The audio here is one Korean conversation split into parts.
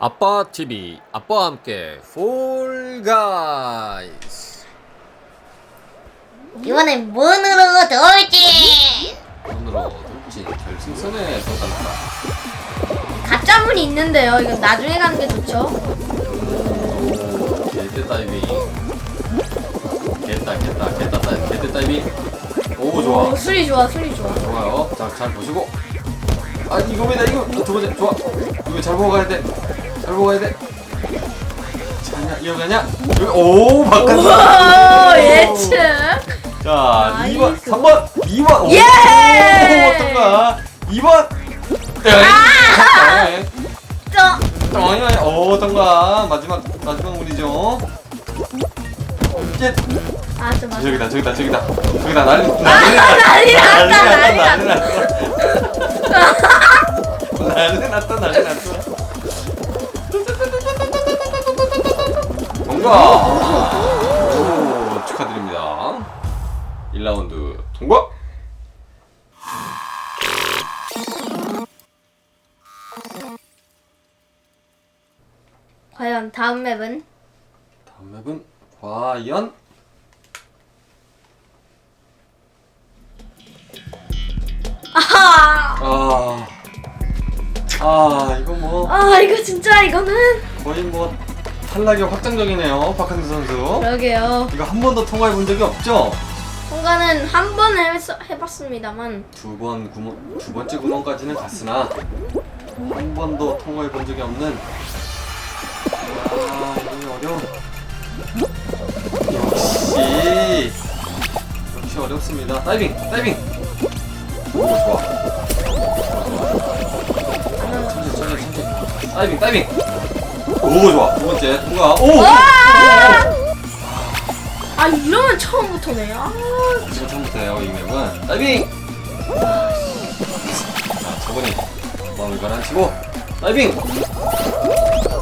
아빠 TV 아빠와 함께 폴 가이스 이번엔 문으로 돌지! 오늘은 돌진 결승선에 도달했다 가짜문이 있는데요. 이건 나중에 가는 게 좋죠. 개떼 다이빙 개따 개따 개따 다이빙 개떼 다이빙 오 좋아. 오, 수리 좋아 수리 좋아. 좋아요. 자 잘 보시고. 아 이겁니다 이거 두 번째? 좋아. 이거 잘 보고 가야 돼 잘 보고 가야 돼 자냐 여기 오 바깥 우와 예측 자, 나이스. 2번, 3번, 2번. 오, 예! 어떤가? 2번. 네. 또 어, 오, 어떤가? 마지막, 마지막 문이죠. 예. 아좀 맞아 저기다, 저기다, 저기다. 저기다, 난리, 난리 난리 났다, 난리 난리 났다. 난리 났다, 난리 났다. 뭔가. 오, 축하드립니다. 1라운드 통과! 과연 다음 맵은 다음 맵은 과연 아하 아, 아 이거 뭐 아 이거 진짜 이거는 거의 뭐 탈락이 확정적이네요 박한수 선수. 그러게요. 이거 한 번도 통과해 본 적이 없죠? 통과는 한 번 해봤습니다만. 두 번 구멍 두 번째 구멍까지는 갔으나 한 번도 통과해 본 적이 없는. 아 이거 어려워. 역시 역시 어렵습니다. 다이빙 다이빙. 오 좋아. 천천히 천천히 천천히. 다이빙 다이빙 오 좋아. 두 번째 통과. 오! 아 이러면 처음부터네 아 지금 처음부터요 이 맵은. 다이빙 자 저번에 마음을 가라앉히고 다이빙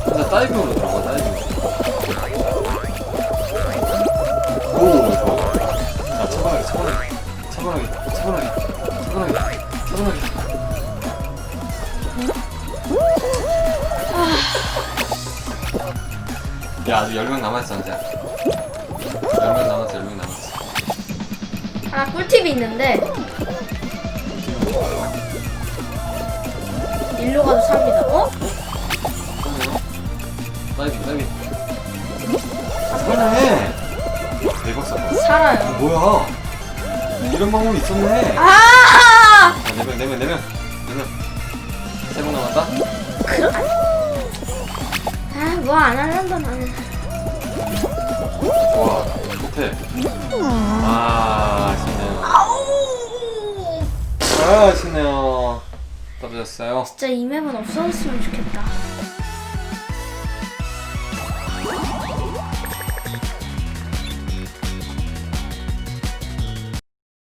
근데 다이빙으로 들어가 다이빙 오 좋아. 자 차분하게 차분하게 차분하게 차분하게 차분하게 차분하게 야 아직 10명 남았어 이제. 10명 남았어 10명 남았어. 아 꿀팁이 있는데. 일로 가도 삽니다. 어? 다이빙 다이빙 살아해 대박 사건 살아요. 뭐야? 이런 방법이 있었네. 아! 아, 4명 4명 4명. 4명. 3명 남았다? 아, 뭐 안 하는다 나는. 좋아 못해 아 아쉽네요 아우! 아 아쉽네요 떨어졌어요 진짜 이 맵은 없어졌으면 좋겠다.